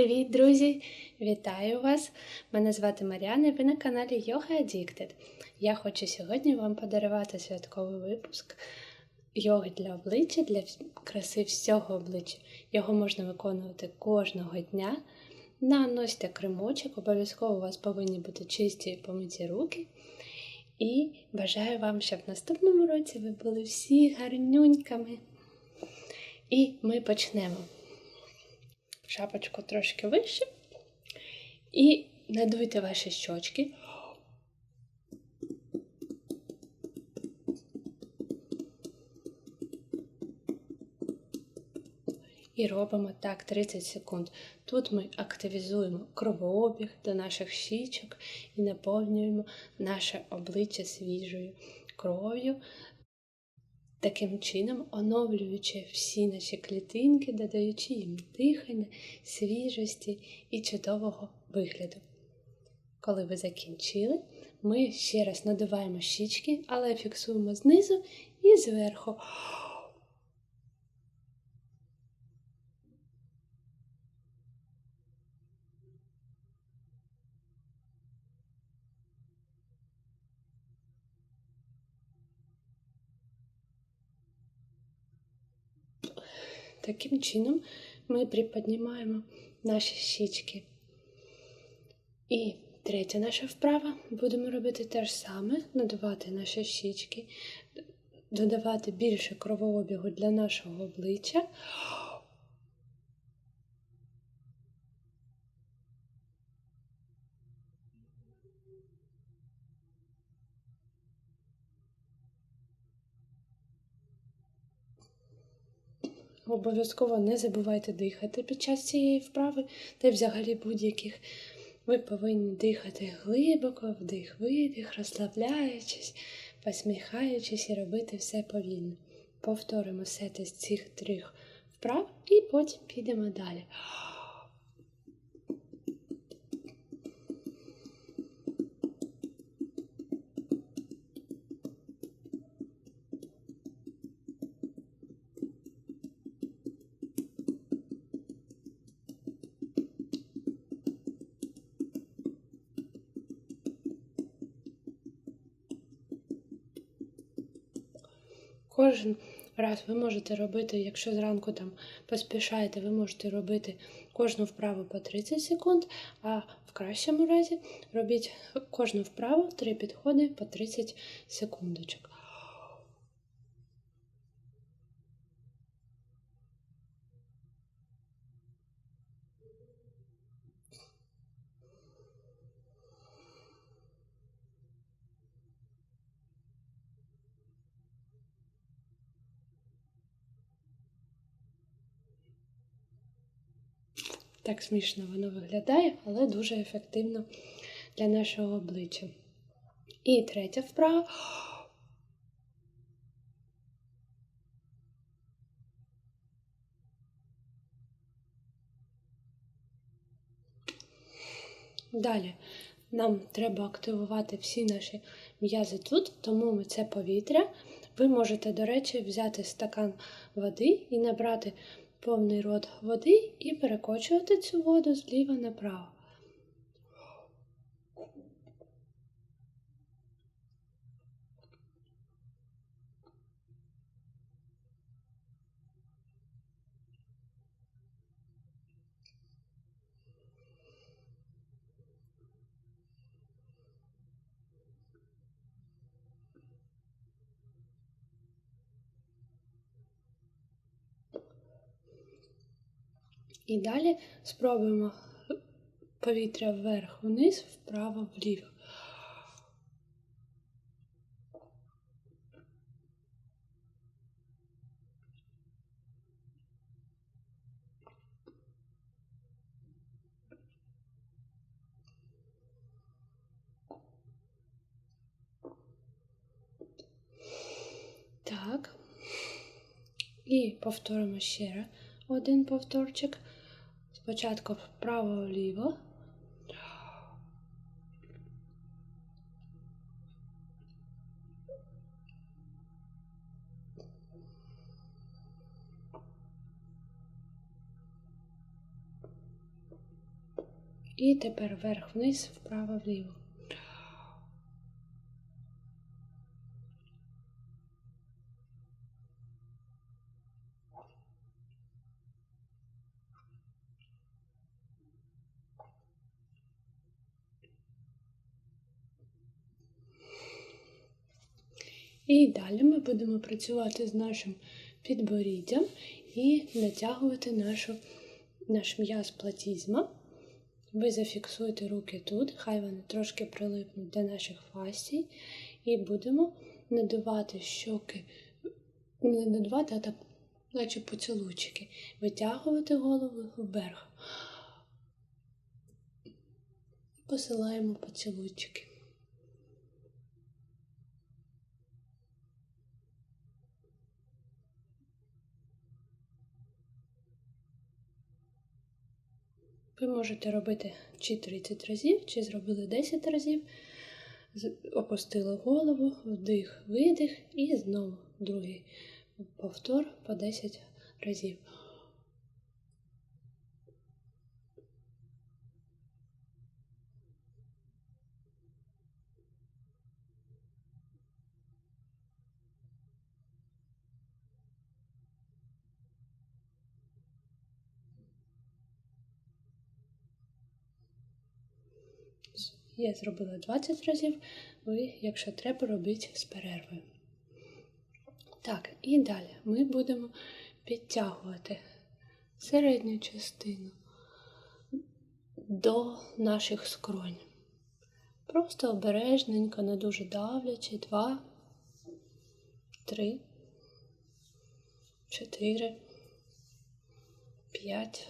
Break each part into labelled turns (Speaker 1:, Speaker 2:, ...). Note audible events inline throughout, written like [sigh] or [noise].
Speaker 1: Привіт, друзі! Вітаю вас! Мене звати Мар'яна і ви на каналі Yoga Addicted. Я хочу сьогодні вам подарувати святковий випуск йоги для обличчя, для краси всього обличчя. Його можна виконувати кожного дня. Наносьте кремочок, обов'язково у вас повинні бути чисті і помиті руки. І бажаю вам, щоб в наступному році ви були всі гарнюньками. І ми почнемо. Шапочку трошки вище. І надуйте ваші щочки. І робимо так 30 секунд. Тут ми активізуємо кровообіг до наших щічок і наповнюємо наше обличчя свіжою кров'ю, таким чином оновлюючи всі наші клітинки, додаючи їм дихання, свіжості і чудового вигляду. Коли ви закінчили, ми ще раз надуваємо щічки, але фіксуємо знизу і зверху. Таким чином ми приподнімаємо наші щічки. І третя наша вправа. Будемо робити те ж саме, надувати наші щічки, додавати більше кровообігу для нашого обличчя. Обов'язково не забувайте дихати під час цієї вправи, та й взагалі будь-яких. Ви повинні дихати глибоко, вдих-видих, розслабляючись, посміхаючись і робити все повільно. Повторимо сети з цих трьох вправ і потім підемо далі. Кожен раз ви можете робити, якщо зранку там поспішаєте, ви можете робити кожну вправу по 30 секунд, а в кращому разі робіть кожну вправу 3 підходи по 30 секундочок. Так смішно воно виглядає, але дуже ефективно для нашого обличчя. І третя вправа. Далі нам треба активувати всі наші м'язи тут, тому ми це повітря. Ви можете, до речі, взяти стакан води і набрати повний рот води і перекочувати цю воду зліва направо. І далі спробуємо повітря вверх-вниз, вправо-вліво. Так. І повторимо ще раз один повторчик. Спочатку вправо-вліво. І тепер вверх-вниз, вправо-вліво. Далі ми будемо працювати з нашим підборіддям і натягувати нашу, наш м'яз платізма. Ви зафіксуєте руки тут, хай вони трошки прилипнуть до наших фасій, і будемо надувати щоки, не надувати, а так, наче поцілуйчики, витягувати голову вверх. Посилаємо поцілуйчики. Ви можете робити чи 30 разів, чи зробили 10 разів, опустили голову, вдих, видих, і знову другий повтор по 10 разів. Я зробила 20 разів, ви, якщо треба, робіть з перервою. Так, і далі ми будемо підтягувати середню частину до наших скронь. Просто обережненько, не дуже давлячи. Два, три, чотири, п'ять.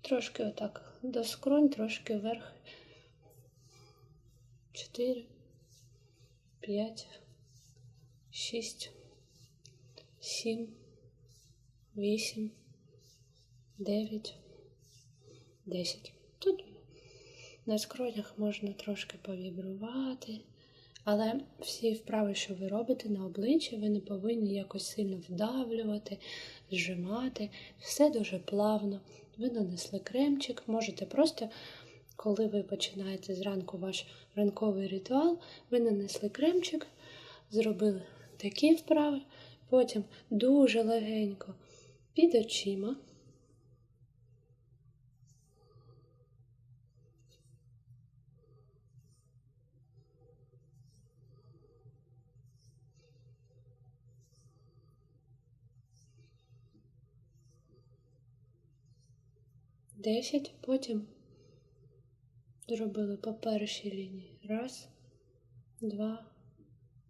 Speaker 1: Трошки отак до скронь, трошки вверх. Чотири, п'ять, шість, сім, вісім, дев'ять, десять. Тут на скронях можна трошки повібрувати, але всі вправи, що ви робите на обличчі, ви не повинні якось сильно вдавлювати, зжимати. Все дуже плавно. Ви нанесли кремчик, можете просто, коли ви починаєте зранку ваш ранковий ритуал, ви нанесли кремчик, зробили такі вправи, потім дуже легенько під очима. Десять, потім зробили по першій лінії. Раз, два,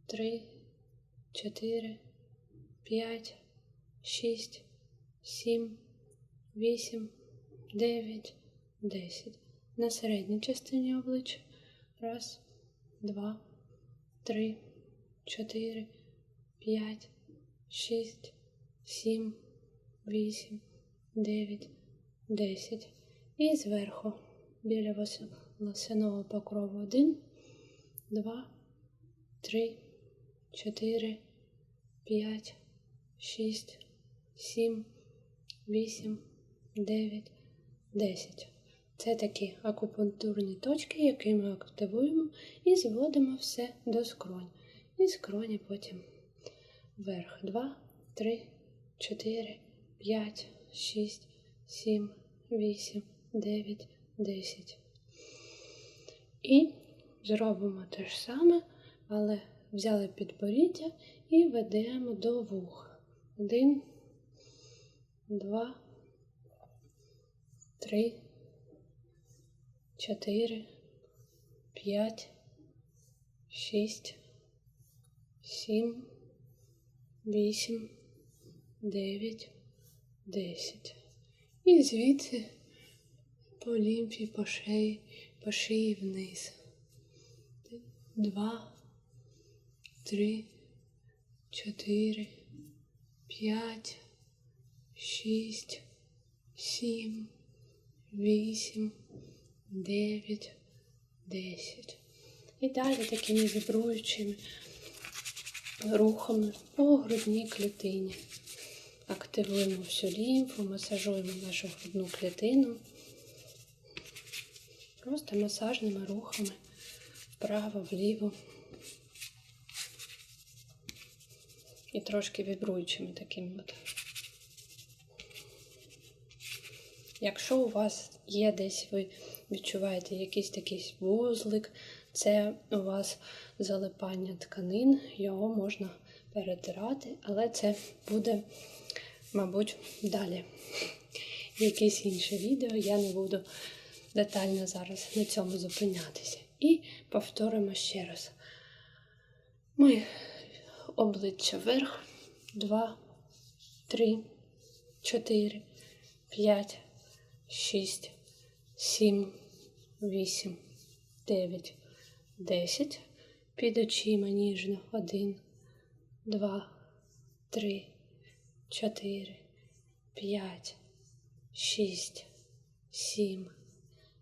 Speaker 1: три, чотири, п'ять, шість, сім, вісім, дев'ять, десять. На середній частині обличчя. Раз, два, три, чотири, п'ять, шість, сім, вісім, дев'ять. 10. І зверху біля лосяного покрову 1, 2, 3, 4, 5, 6, 7, 8, 9, 10. Це такі акупунктурні точки, які ми активуємо і зводимо все до скронь. І скроні потім вверх. 2, 3, 4, 5, 6, 7, 8, 9, 10. І зробимо те ж саме, але взяли підборіддя і ведемо до вух. Один, два, три, чотири, п'ять, шість, сім, вісім, дев'ять, десять. І звідси по лімфі, по шиї, по шиї вниз. Два, три, чотири, п'ять, шість, сім, вісім, дев'ять, десять. І далі такими вібруючими рухами по грудній клітині. Активуємо всю лімфу, масажуємо нашу грудну клітину. Просто масажними рухами вправо, вліво. І трошки вібруючими такими от. Якщо у вас є десь, ви відчуваєте якийсь такий вузлик, це у вас залипання тканин, його можна перетирати, але це буде, мабуть, далі. Якесь інше відео, я не буду детально зараз на цьому зупинятися. І повторимо ще раз. Ми обличчя вверх, два, три, чотири, п'ять, шість, сім, вісім, дев'ять, десять. Під очима ніжно. Один, два, три, чотири, п'ять, шість, сім,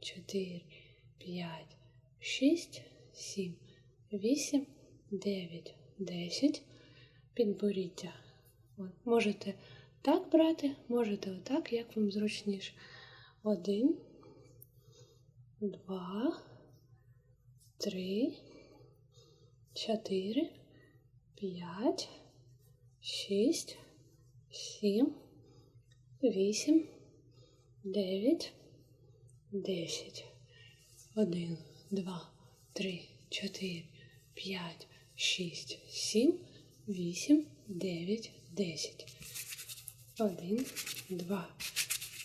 Speaker 1: чотири, п'ять, шість, сім, вісім, дев'ять, десять. Підборіддя. От. Можете так брати, можете отак, як вам зручніше. Один, два, три, чотири, п'ять, шість, сім, вісім, дев'ять, десять. Один, два, три, чотири, п'ять, шість, сім, вісім, дев'ять, десять. Один, два,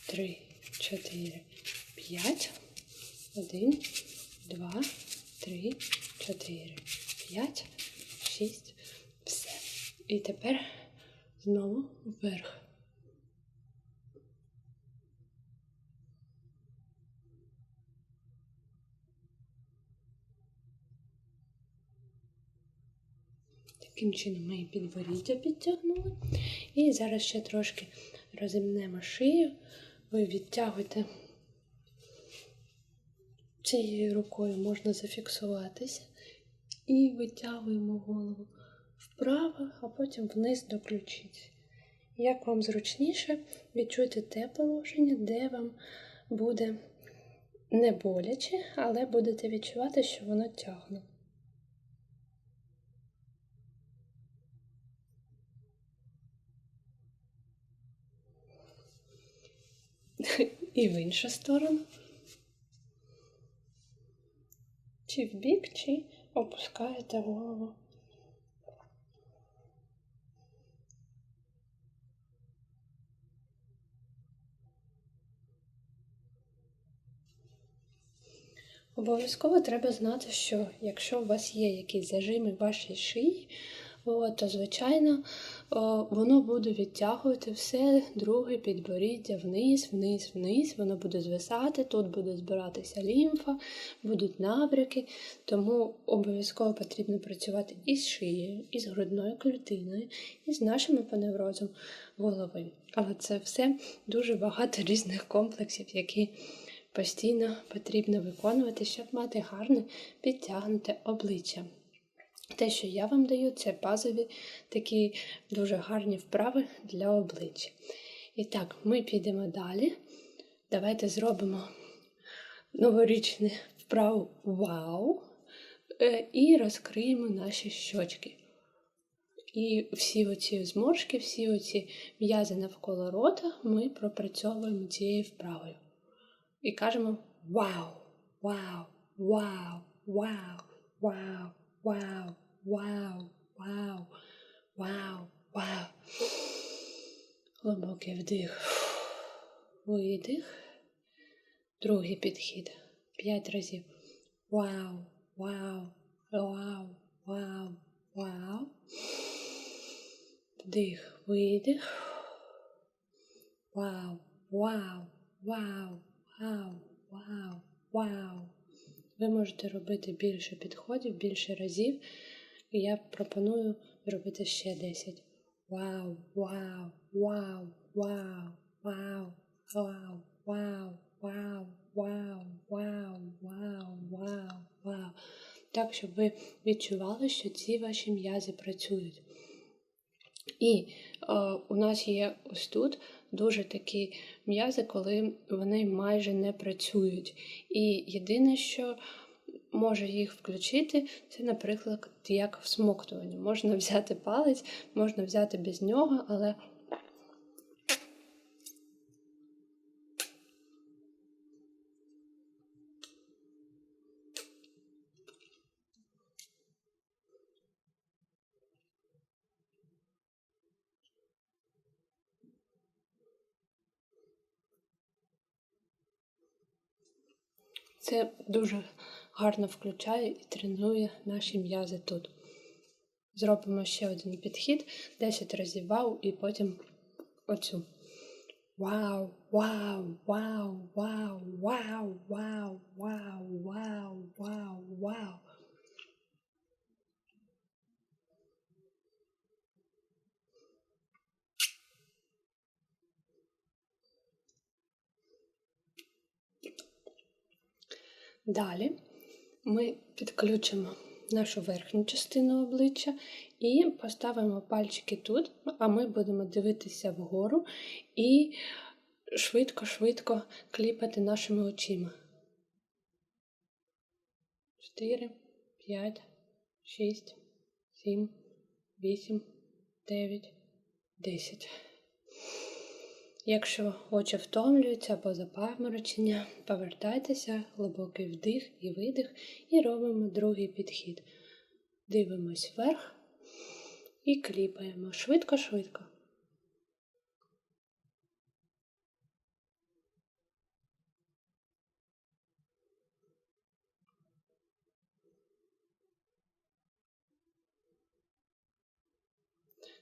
Speaker 1: три, чотири, п'ять. Один, два, три, чотири, п'ять, шість. Все. І тепер знову вверх. Таким чином ми і підборіддя підтягнули. І зараз ще трошки розімнемо шию. Ви відтягуєте цією рукою можна зафіксуватися. І витягуємо голову вправо, а потім вниз до ключиці. Як вам зручніше, відчуйте те положення, де вам буде не боляче, але будете відчувати, що воно тягне. [laughs] І в іншу сторону. Чи в бік, чи опускаєте голову. Обов'язково треба знати, що якщо у вас є якісь зажими в вашій шиї, От, звичайно, воно буде відтягувати все друге підборіддя вниз, вниз, вниз. Воно буде звисати, тут буде збиратися лімфа, будуть набряки. Тому обов'язково потрібно працювати із шиєю, із грудною клітиною, і з нашим епоневрозом голови. Але це все дуже багато [laughs] різних комплексів, які постійно потрібно виконувати, щоб мати гарне підтягнуте обличчя. Те, що я вам даю, це базові такі дуже гарні вправи для обличчя. І так, ми підемо далі. Давайте зробимо новорічну вправу вау! Е, і розкриємо наші щочки. І всі оці зморшки, всі оці м'язи навколо рота ми пропрацьовуємо цією вправою. І кажемо вау! Вау! Вау! Вау! Вау! Вау! Вау, вау, вау, вау. Глибокий вдих, видих. Другий підхід. П'ять разів. Вау, вау, вау, вау, вау. Вдих, видих. Вау, вау, вау, вау, вау, вау. Ви можете робити більше підходів, більше разів. І я пропоную робити ще 10. Вау, вау, вау, вау, вау, вау, вау, вау, вау, вау, вау, вау, вау. Так, щоб ви відчували, що ці ваші м'язи працюють. І е, у нас є ось тут дуже такі м'язи, коли вони майже не працюють. І єдине, що може їх включити, це, наприклад, як всмоктування. Можна взяти палець, можна взяти без нього, але Це дуже гарно включає і тренує наші м'язи тут. Зробимо ще один підхід, 10 разів вау, і потім оцю. Вау, вау, вау, вау, вау, вау, вау, вау, вау, вау. Далі ми підключимо нашу верхню частину обличчя і поставимо пальчики тут, а ми будемо дивитися вгору і швидко-швидко кліпати нашими очима. 4, 5, 6, 7, 8, 9, 10. Якщо очі втомлюються або запаморочення, повертайтеся, глибокий вдих і видих, і робимо другий підхід. Дивимось вверх і кліпаємо швидко-швидко.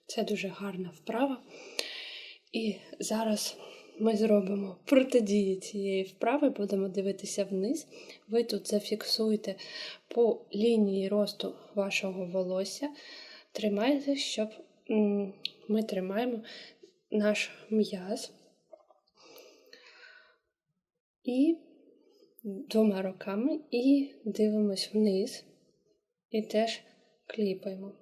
Speaker 1: Це дуже гарна вправа. І зараз ми зробимо протидії цієї вправи, будемо дивитися вниз. Ви тут зафіксуєте по лінії росту вашого волосся. Тримайте, щоб ми тримаємо наш м'яз. І двома руками і дивимось вниз, і теж кліпаємо.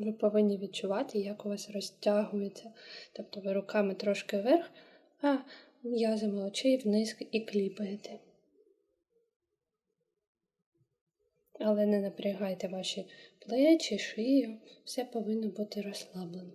Speaker 1: Ви повинні відчувати, як у вас розтягується. Тобто ви руками трошки вверх, а м'язами очей вниз і кліпаєте. Але не напрягайте ваші плечі, шию, все повинно бути розслаблено.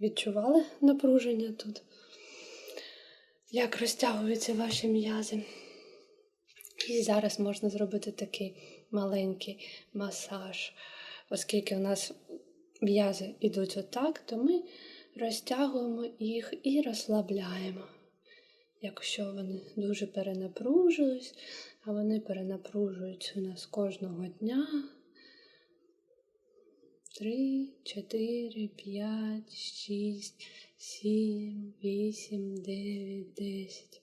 Speaker 1: Відчували напруження тут? Як розтягуються ваші м'язи? І зараз можна зробити такий маленький масаж. Оскільки у нас м'язи йдуть отак, то ми розтягуємо їх і розслабляємо. Якщо вони дуже перенапружились, а вони перенапружуються у нас кожного дня, три, чотири, п'ять, шість, сім, вісім, дев'ять, десять.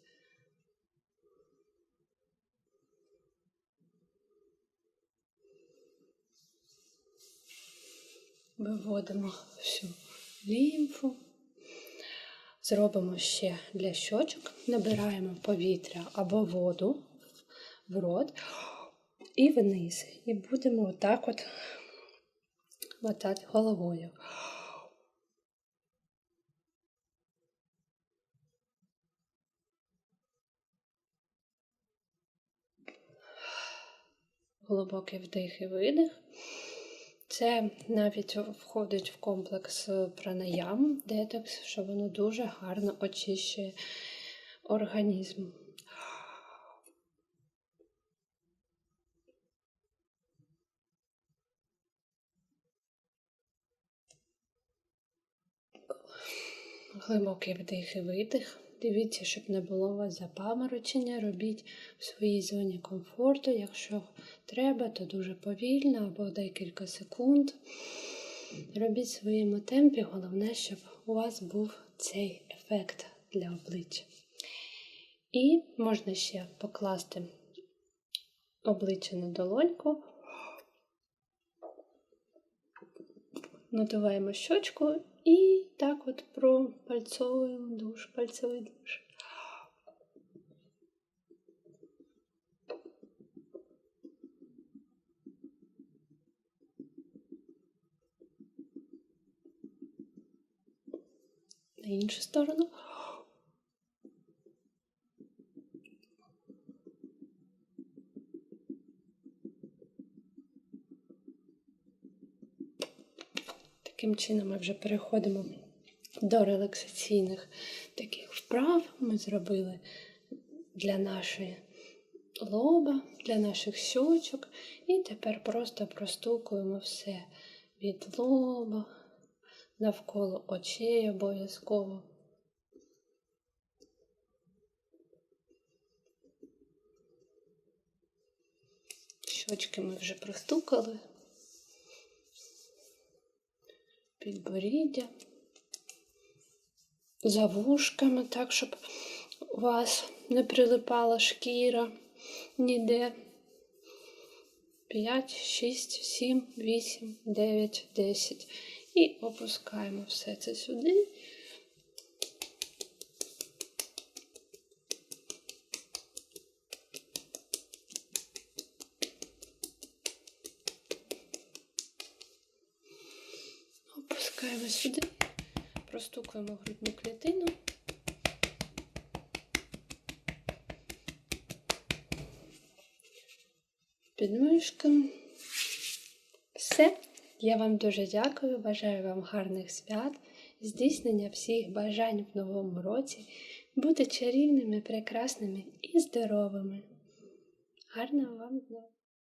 Speaker 1: Виводимо всю лімфу. Зробимо ще для щочок, набираємо повітря або воду в рот і вниз. І будемо отак от мотати головою. Глибокий вдих і видих. Це навіть входить в комплекс пранаям, детокс, що воно дуже гарно очищує організм. Глибокий вдих і видих. Дивіться, щоб не було у вас запаморочення. Робіть в своїй зоні комфорту. Якщо треба, то дуже повільно або декілька секунд. Робіть в своєму темпі, головне, щоб у вас був цей ефект для обличчя. І можна ще покласти обличчя на долоньку, надуваємо щочку і так от пропальцовуємо душ, пальцевий душ. На іншу сторону. Таким чином ми вже переходимо до релаксаційних таких вправ. Ми зробили для нашої лоба, для наших щочок. І тепер просто простукуємо все від лоба, навколо очей обов'язково. Щочки ми вже простукали. Підборіддя, за вушками, так, щоб у вас не прилипала шкіра ніде. 5, 6, 7, 8, 9, 10. І опускаємо все це сюди. Опускаємо сюди, простукуємо грудну клітину. Підмишками. Все. Я вам дуже дякую. Бажаю вам гарних свят, здійснення всіх бажань в новому році, бути чарівними, прекрасними і здоровими. Гарного вам дня!